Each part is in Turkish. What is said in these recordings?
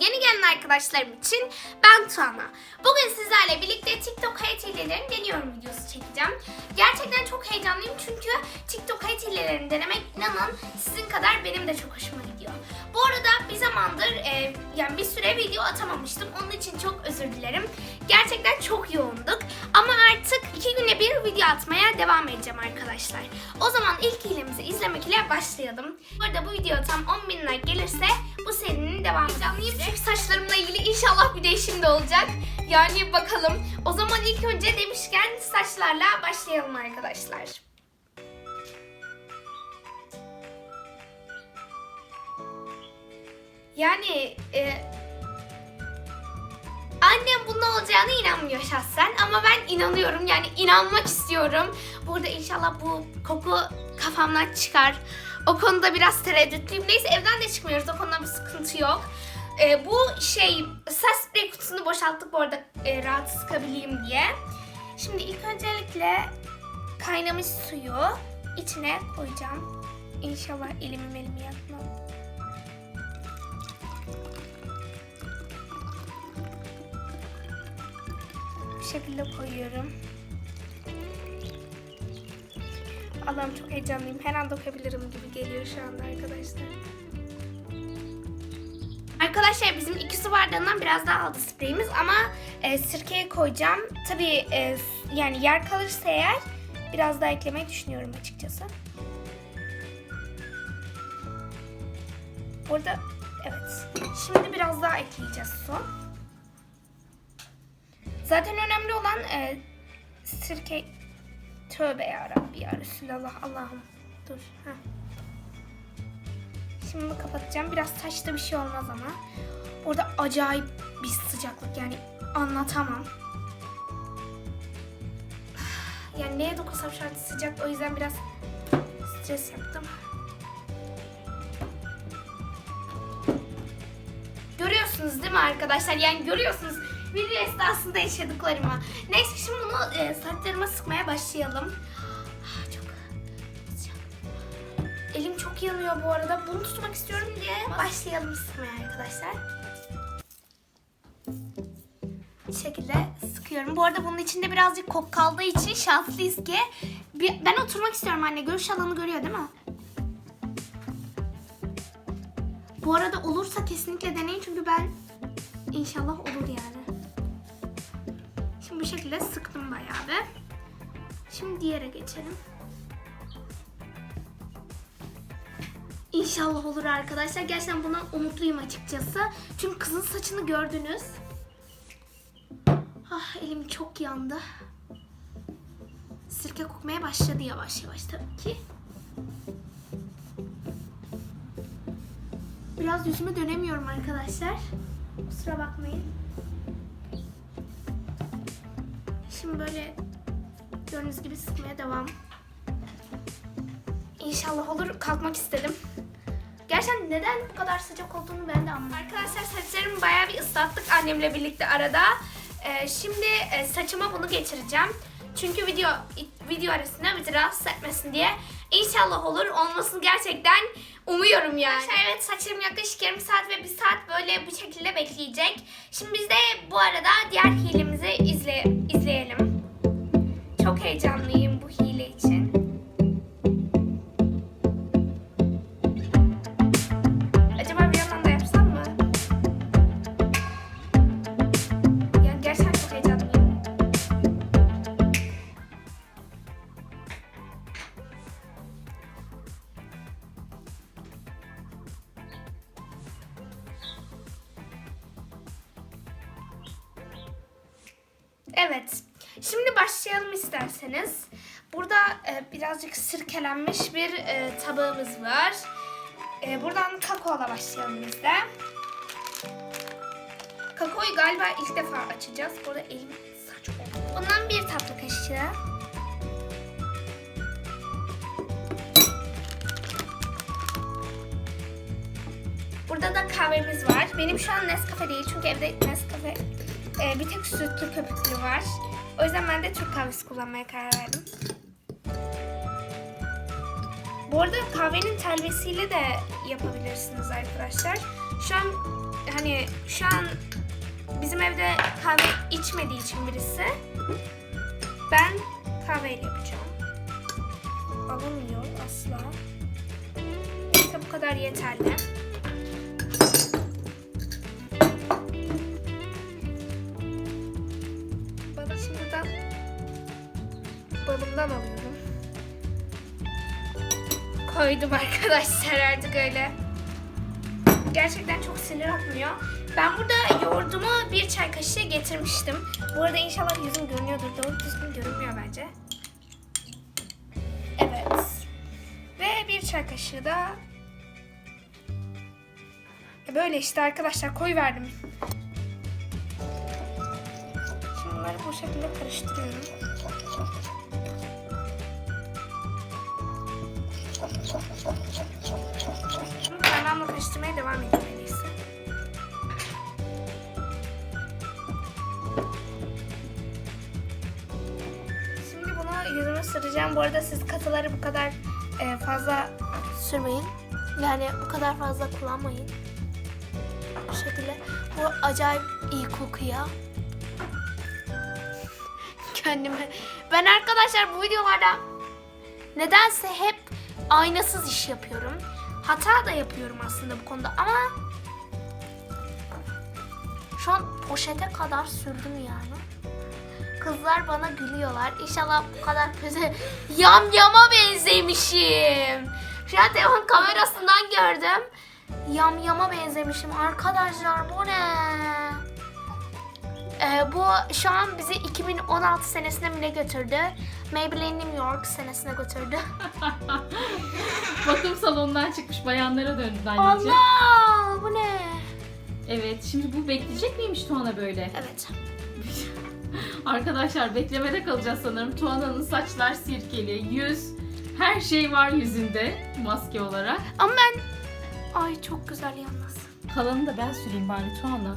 yeni gelen arkadaşlarım için ben Tuana. Bugün sizlerle birlikte TikTok hayat hilelerini deniyorum videosu çekeceğim. Gerçekten çok heyecanlıyım çünkü TikTok hayat hilelerini denemek inanın sizin kadar benim de çok hoşuma gidiyor. Bu arada bir zamandır e, yani bir süre video atamamıştım. Onun için çok özür dilerim. Gerçekten çok yoğunduk. Ama artık iki güne bir video atmaya devam edeceğim arkadaşlar. O zaman ilk hilemizi izlemek ile başlayalım. Bu arada bu video tam 10 bin like gelirse bu serinin devamı canlıyım. Çünkü saçlarımla ilgili inşallah bir değişim de olacak. Yani bakalım. O zaman ilk önce demişken saçlarla başlayalım arkadaşlar. Yani e, annem bunun olacağına inanmıyor şahsen ama ben inanıyorum yani inanmak istiyorum. Burada inşallah bu koku kafamdan çıkar. O konuda biraz tereddütlüyüm. Neyse evden de çıkmıyoruz o konuda bir sıkıntı yok. E, bu şey saç sprey kutusunu boşalttık bu arada e, rahat sıkabileyim diye. Şimdi ilk öncelikle kaynamış suyu içine koyacağım. İnşallah elimi elimi yakmam. Bu şekilde koyuyorum. Allah'ım çok heyecanlıyım. Her an dökebilirim gibi geliyor şu anda arkadaşlar. Arkadaşlar bizim iki su bardağından biraz daha aldı spreyimiz ama e, sirkeye koyacağım. Tabii e, yani yer kalırsa eğer biraz daha eklemeyi düşünüyorum açıkçası. Burada evet. Şimdi biraz daha ekleyeceğiz su. Zaten önemli olan e, sirke tövbe ya Rabbi ya Resulallah Allah'ım dur. Heh. Şimdi kapatacağım. Biraz saçta bir şey olmaz ama. Burada acayip bir sıcaklık yani anlatamam. Yani neye dokunsam şu sıcak o yüzden biraz stres yaptım. Görüyorsunuz değil mi arkadaşlar? Yani görüyorsunuz video esnasında yaşadıklarımı. Neyse şimdi bunu e, saçlarıma sıkmaya başlayalım. Ah, Çok. Elim çok yanıyor bu arada. Bunu tutmak istiyorum diye başlayalım sıkmaya arkadaşlar. Bu şekilde sıkıyorum. Bu arada bunun içinde birazcık kok kaldığı için şanslıyız ki bir- ben oturmak istiyorum anne. Görüş alanı görüyor değil mi? Bu arada olursa kesinlikle deneyin çünkü ben inşallah olur yani. Bu şekilde sıktım bayağı bir. Şimdi diğere geçelim. İnşallah olur arkadaşlar. Gerçekten buna umutluyum açıkçası. Çünkü kızın saçını gördünüz. Ah elim çok yandı. Sirke kokmaya başladı yavaş yavaş tabii ki. Biraz yüzümü dönemiyorum arkadaşlar. Kusura bakmayın. Şimdi böyle gördüğünüz gibi sıkmaya devam. İnşallah olur. Kalkmak istedim. Gerçekten neden bu kadar sıcak olduğunu ben de anlamadım. Arkadaşlar saçlarımı bayağı bir ıslattık annemle birlikte arada. Ee, şimdi e, saçıma bunu geçireceğim. Çünkü video video arasında bizi rahatsız etmesin diye. İnşallah olur. Olmasını gerçekten umuyorum yani. Arkadaşlar evet saçlarım yaklaşık yarım saat ve bir saat böyle bu şekilde bekleyecek. Şimdi biz de bu arada diğer hilemizi izle, izleyelim. Çok heyecanlıyım isterseniz. Burada e, birazcık sirkelenmiş bir e, tabağımız var. E, buradan kakaola başlayalım biz de. Kakaoyu galiba ilk defa açacağız. Burada elim saç oldu. Bundan bir tatlı kaşığı. Burada da kahvemiz var. Benim şu an Nescafe değil çünkü evde Nescafe e, bir tek sütlü köpüklü var. O yüzden ben de Türk kahvesi kullanmaya karar verdim. Bu arada kahvenin telvesiyle de yapabilirsiniz arkadaşlar. Şu an hani şu an bizim evde kahve içmediği için birisi ben kahveyle yapacağım. Alınmıyor asla. Bu kadar yeterli. Balımdan alıyorum. Koydum arkadaşlar artık öyle. Gerçekten çok sinir atmıyor. Ben burada yoğurdumu bir çay kaşığı getirmiştim. Bu arada inşallah yüzüm görünüyordur. Doğru düzgün görünmüyor bence. Evet. Ve bir çay kaşığı da E böyle işte arkadaşlar koy verdim. Şimdi bunları bu şekilde karıştırıyorum. Süreceğim. Bu arada siz katıları bu kadar e, fazla sürmeyin. Yani bu kadar fazla kullanmayın. Bu şekilde. Bu acayip iyi kokuyor. Kendime. Ben arkadaşlar bu videolarda nedense hep aynasız iş yapıyorum. Hata da yapıyorum aslında bu konuda ama şu an poşete kadar sürdüm yani. Kızlar bana gülüyorlar. İnşallah bu kadar kötü yam yama benzemişim. Şu an telefon kamerasından gördüm. Yam yama benzemişim. Arkadaşlar bu ne? Ee, bu şu an bizi 2016 senesine mi ne götürdü? Maybelline New York senesine götürdü. Bakım salonundan çıkmış bayanlara döndü anneciğim. Allah bu ne? Evet şimdi bu bekleyecek miymiş Tuana böyle? Evet. Arkadaşlar beklemede kalacağız sanırım. Tuana'nın saçlar sirkeli, yüz, her şey var yüzünde maske olarak. Ama ben... Ay çok güzel yalnız. Kalanını da ben süreyim bari Tuana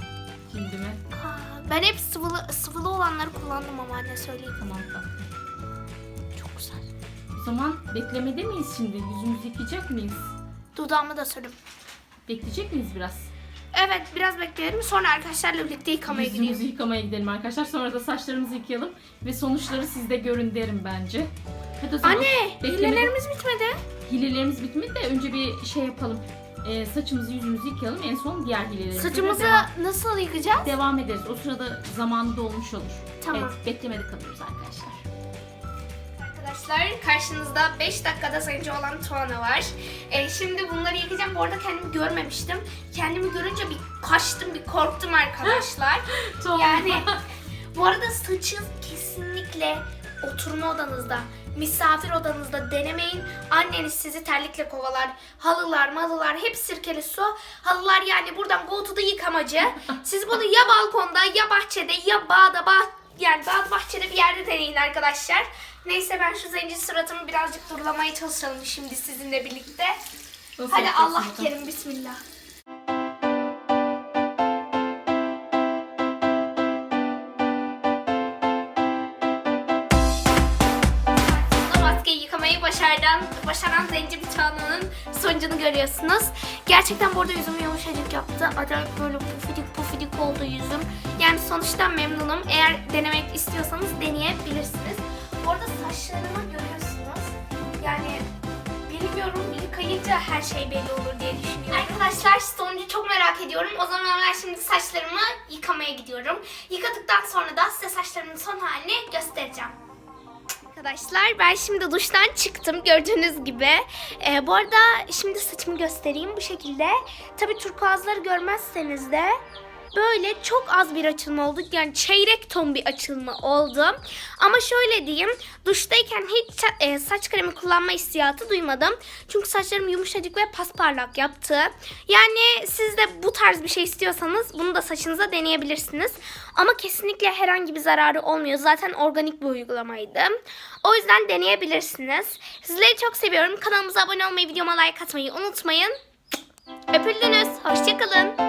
cildime. Aa, ben hep sıvılı, sıvılı olanları kullandım ama anne söyleyeyim. Tamam tamam. Çok güzel. O zaman beklemede miyiz şimdi? Yüzümüzü yıkayacak mıyız? Dudağımı da sürdüm. Bekleyecek miyiz biraz? Evet biraz bekleyelim. Sonra arkadaşlarla birlikte yıkamaya Yüzümüzü gidiyoruz. yıkamaya gidelim arkadaşlar. Sonra da saçlarımızı yıkayalım ve sonuçları sizde görün derim bence. Hadi o zaman Anne beklemede- hilelerimiz bitmedi. Hilelerimiz bitmedi de önce bir şey yapalım. Ee, saçımızı yüzümüzü yıkayalım. En son diğer hilelerimize de Saçımızı devam, nasıl yıkayacağız? devam ederiz. O sırada zamanı dolmuş olur. Tamam. Evet beklemede kalıyoruz arkadaşlar. Arkadaşlar karşınızda 5 dakikada sayıcı olan Tuana var. Ee, şimdi bunları yıkayacağım. Bu arada kendimi görmemiştim. Kendimi görünce bir kaçtım, bir korktum arkadaşlar. yani bu arada saçı kesinlikle oturma odanızda, misafir odanızda denemeyin. Anneniz sizi terlikle kovalar. Halılar, malılar hep sirkeli su. Halılar yani buradan go to the yıkamacı. Siz bunu ya balkonda ya bahçede ya bağda bah yani bağda bahçede bir yerde deneyin arkadaşlar. Neyse ben şu zenci suratımı birazcık durulamaya çalışalım şimdi sizinle birlikte. Nasıl Hadi Allah kerim bismillah. Yıkamayı başaran, başaran zenci Tuana'nın sonucunu görüyorsunuz. Gerçekten burada yüzümü yumuşacık yaptı. Acayip böyle pufidik pufidik oldu yüzüm. Yani sonuçta memnunum. Eğer denemek istiyorsanız deneyebilirsiniz. Bu arada saçlarımı görüyorsunuz. Yani bilmiyorum yıkayınca her şey belli olur diye düşünüyorum. Arkadaşlar sonucu çok merak ediyorum. O zaman ben şimdi saçlarımı yıkamaya gidiyorum. Yıkadıktan sonra da size saçlarımın son halini göstereceğim. Arkadaşlar ben şimdi duştan çıktım gördüğünüz gibi. Ee, bu arada şimdi saçımı göstereyim bu şekilde. Tabi turkuazları görmezseniz de böyle çok az bir açılma oldu. Yani çeyrek ton bir açılma oldu. Ama şöyle diyeyim duştayken hiç e, saç kremi kullanma hissiyatı duymadım. Çünkü saçlarım yumuşacık ve pasparlak yaptı. Yani siz de bu tarz bir şey istiyorsanız bunu da saçınıza deneyebilirsiniz. Ama kesinlikle herhangi bir zararı olmuyor. Zaten organik bir uygulamaydı. O yüzden deneyebilirsiniz. Sizleri çok seviyorum. Kanalımıza abone olmayı, videoma like atmayı unutmayın. Öpüldünüz. Hoşçakalın.